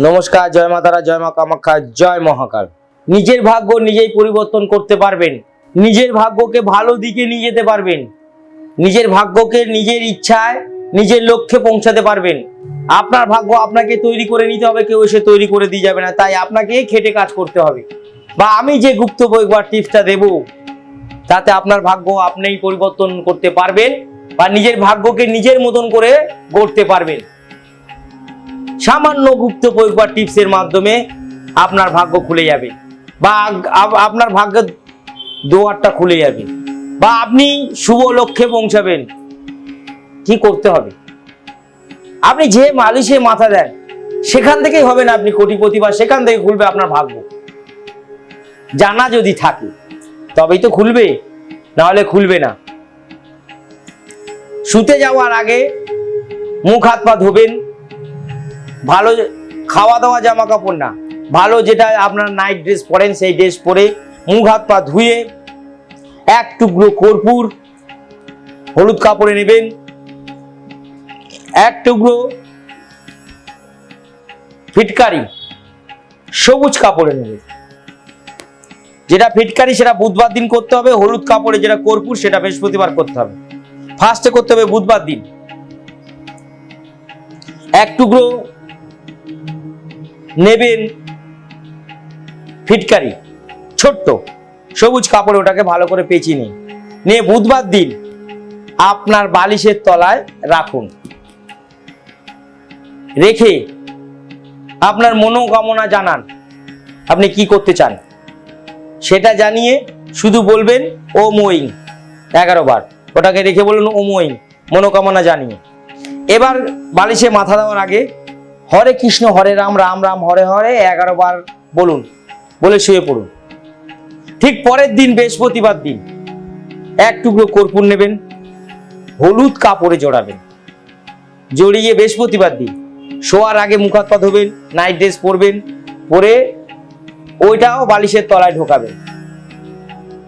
নমস্কার, জয় মা তারা, জয় মা কামাখ্যা, জয় মহাকাল। নিজের ভাগ্য নিজেই পরিবর্তন করতে পারবেন। নিজের ভাগ্যকে ভালো দিকে নিয়ে যেতে পারবেন। নিজের ভাগ্যকে নিজের ইচ্ছায়, নিজের লক্ষ্যে পৌঁছাতে পারবেন। আপনার ভাগ্য আপনাকে তৈরি করে নিতে হবে, কেউ এসে তৈরি করে দিয়ে যাবে না। তাই আপনাকে খেটে কাজ করতে হবে। বা আমি যে গুপ্ত বই বা টিপসটা দেব, তাতে আপনার ভাগ্য আপনিই পরিবর্তন করতে পারবেন বা নিজের ভাগ্যকে নিজের মতন করে গড়তে পারবেন। সামান্য গুপ্ত প্রয়োগ বা টিপসের মাধ্যমে আপনার ভাগ্য খুলে যাবে বা আপনার ভাগ্যের দোয়ারটা খুলে যাবে বা আপনি শুভ লক্ষ্যে পৌঁছাবেন। কি করতে হবে? আপনি যে মালিশে মাথা দেন, সেখান থেকেই হবে না আপনি কোটিপতি বা সেখান থেকে খুলবে আপনার ভাগ্য। জানা যদি থাকে, তবেই তো খুলবে, নাহলে খুলবে না। শুতে যাওয়ার আগে মুখ হাত পা ধোবেন ভালো খাওয়া দাওয়া জামা কাপড় না। ভালো যেটা আপনার নাইট ড্রেস পরেন, সেই ড্রেস পরে মুখ, হাত, পা ধুয়ে এক টুকরো কর্পূর, হলুদ কাপড়ে নেবেন। এক টুকরো ফিটকারি, সবুজ কাপড়ে নেবেন। যেটা ফিটকারি, সেটা বুধবার দিন করতে হবে। হলুদ কাপড়ে যেটা কর্পূর, সেটা বৃহস্পতিবার করতে হবে। ফার্স্টে করতে হবে বুধবার দিন। এক টুকরো নেবেন। ফিটকারি, ছোট্ট, সবুজ কাপড়ে ওটাকে ভালো করে পেঁচিয়ে নিন। নিয়ে বুধবার দিন আপনার বালিশের তলায় রাখুন। রেখে আপনার মনোকামনা জানান, আপনি কি করতে চান? সেটা জানিয়ে শুধু বলবেন, ও মোয়িং এগারো বার। ওটাকে রেখে বলুন, ও মোয়িং মনোকামনা জানিয়ে। এবার বালিশে মাথা দেওয়ার আগে হরে কৃষ্ণ, হরে রাম রাম রাম, হরে হরে, এগারো বার বলুন, বলে শুয়ে পড়ুন। ঠিক পরের দিন, বৃহস্পতিবার দিন, এক টুকরো কর্পূর নেবেন, হলুদ কাপড়ে জড়াবেন। জড়িয়ে বৃহস্পতিবার দিন, শোয়ার আগে মুখ হাত পা ধোবেন, নাইট ড্রেস পরবেন, পরে ওইটাও বালিশের তলায় ঢোকাবেন।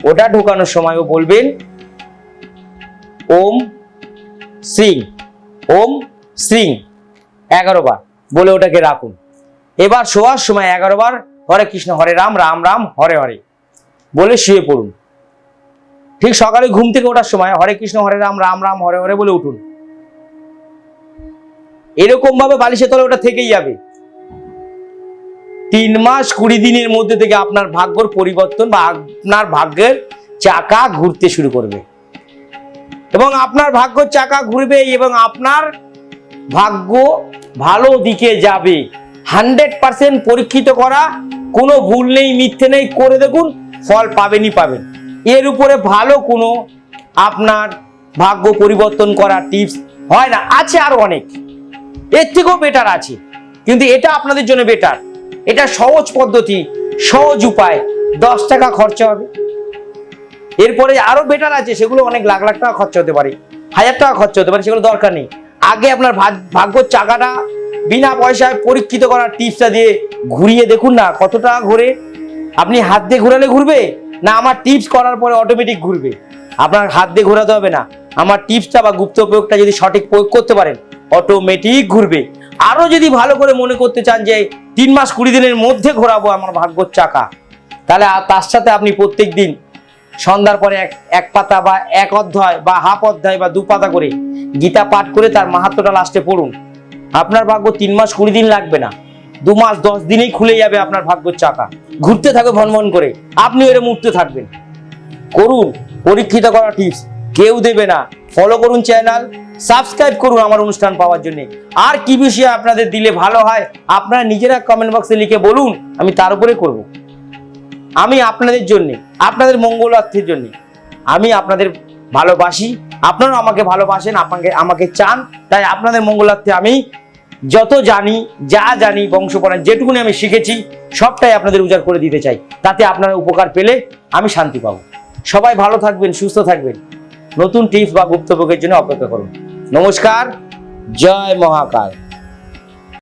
ওটা ঢোকানোর সময়ও বলবেন, ওম শ্রী ওম শ্রী। এগারো বার। বলে ওটাকে রাখুন। এবার শোয়ার সময় এগারো বার হরে কৃষ্ণ, হরে রাম রাম রাম, হরে হরে বলে শুয়ে পড়ুন। ঠিক সকালে ঘুম থেকে ওঠার সময় হরে কৃষ্ণ, হরে রাম রাম রাম, হরে হরে বলে উঠুন। এরকম ভাবে বালিশের তলে ওটা থেকেই যাবে। তিন মাস কুড়ি দিনের মধ্যে থেকে আপনার ভাগ্যর পরিবর্তন বা আপনার ভাগ্যের চাকা ঘুরতে শুরু করবে। এবং আপনার ভাগ্য চাকা ঘুরবে এবং আপনার ভাগ্য ভালো দিকে যাবে। হান্ড্রেড পার্সেন্ট পরীক্ষিত করা, কোনো ভুল নেই, মিথ্যে নেই, করে দেখুন, ফল পাবেনই পাবেন। এর উপরে ভালো কোনো আপনার ভাগ্য পরিবর্তন করার টিপস হয় না, আছে আরও অনেক। এর থেকেও বেটার আছে। কিন্তু এটা আপনাদের জন্য বেটার এটা সহজ পদ্ধতি, সহজ উপায়। দশ টাকা খরচা হবে। এরপরে আরও বেটার আছে, সেগুলো অনেক লাখ লাখ টাকা খরচা হতে পারে। হাজার টাকা খরচা হতে পারে, সেগুলো দরকার নেই। আগে আপনার ভাগ- ভাগ্যর চাকাটা বিনা পয়সায় পরীক্ষিত করার টিপসটা দিয়ে ঘুরিয়ে দেখুন না কত টাকা ঘুরে। আপনি হাত দিয়ে ঘোরালে ঘুরবে না আমার টিপস করার পরে অটোমেটিক ঘুরবে? আপনার হাত দিয়ে ঘোরাতে হবে না। আমার টিপসটা বা গুপ্ত প্রয়োগটা যদি সঠিক প্রয়োগ করতে পারেন অটোমেটিক ঘুরবে। আরও যদি ভালো করে মনে করতে চান যে তিন মাস কুড়ি দিনের মধ্যে ঘোরাবো আমার ভাগ্যর চাকা, তাহলে তার সাথে আপনি প্রত্যেক দিন সন্ধ্যার পরে এক এক পাতা বা এক অধ্যায় বা হাফ অধ্যায় বা দু পাতা করে গীতা পাঠ করে তার মাহাত্মটা লাস্টে পড়ুন। আপনার ভাগ্য তিন মাস কুড়ি দিন লাগবে না। দু মাস, দশ দিনেই খুলে যাবে আপনার ভাগ্যর চাকা। ঘুরতে থাকবে ভনভন করে। আপনি এর মুক্ত থাকবেন। করুন, পরীক্ষিত করা টিপস কেউ দেবে না। ফলো করুন চ্যানেল সাবস্ক্রাইব করুন আমার অনুষ্ঠান পাওয়ার জন্য। আর কি বিষয়ে আপনাদের দিলে ভালো হয়, আপনারা নিজেরা কমেন্ট বক্সে লিখে বলুন, আমি তার উপরে করব। আমি আপনাদের জন্য, আপনাদের মঙ্গলার্থের জন্য, আমি আপনাদের ভালোবাসি, আপনারাও আমাকে ভালোবাসেন, আপনাকে, আমাকে চান, তাই আপনাদের মঙ্গলার্থে আমি যত জানি, যা জানি বংশপরাণ যেটুকুনি আমি শিখেছি, সবটাই আপনাদের উজাড় করে দিতে চাই, তাতে আপনারা উপকার পেলে আমি শান্তি পাবো। সবাই ভালো থাকবেন, সুস্থ থাকবেন। নতুন টিপস বা গুপ্তভোগের জন্য অপেক্ষা করুন। নমস্কার, জয় মহাকাল।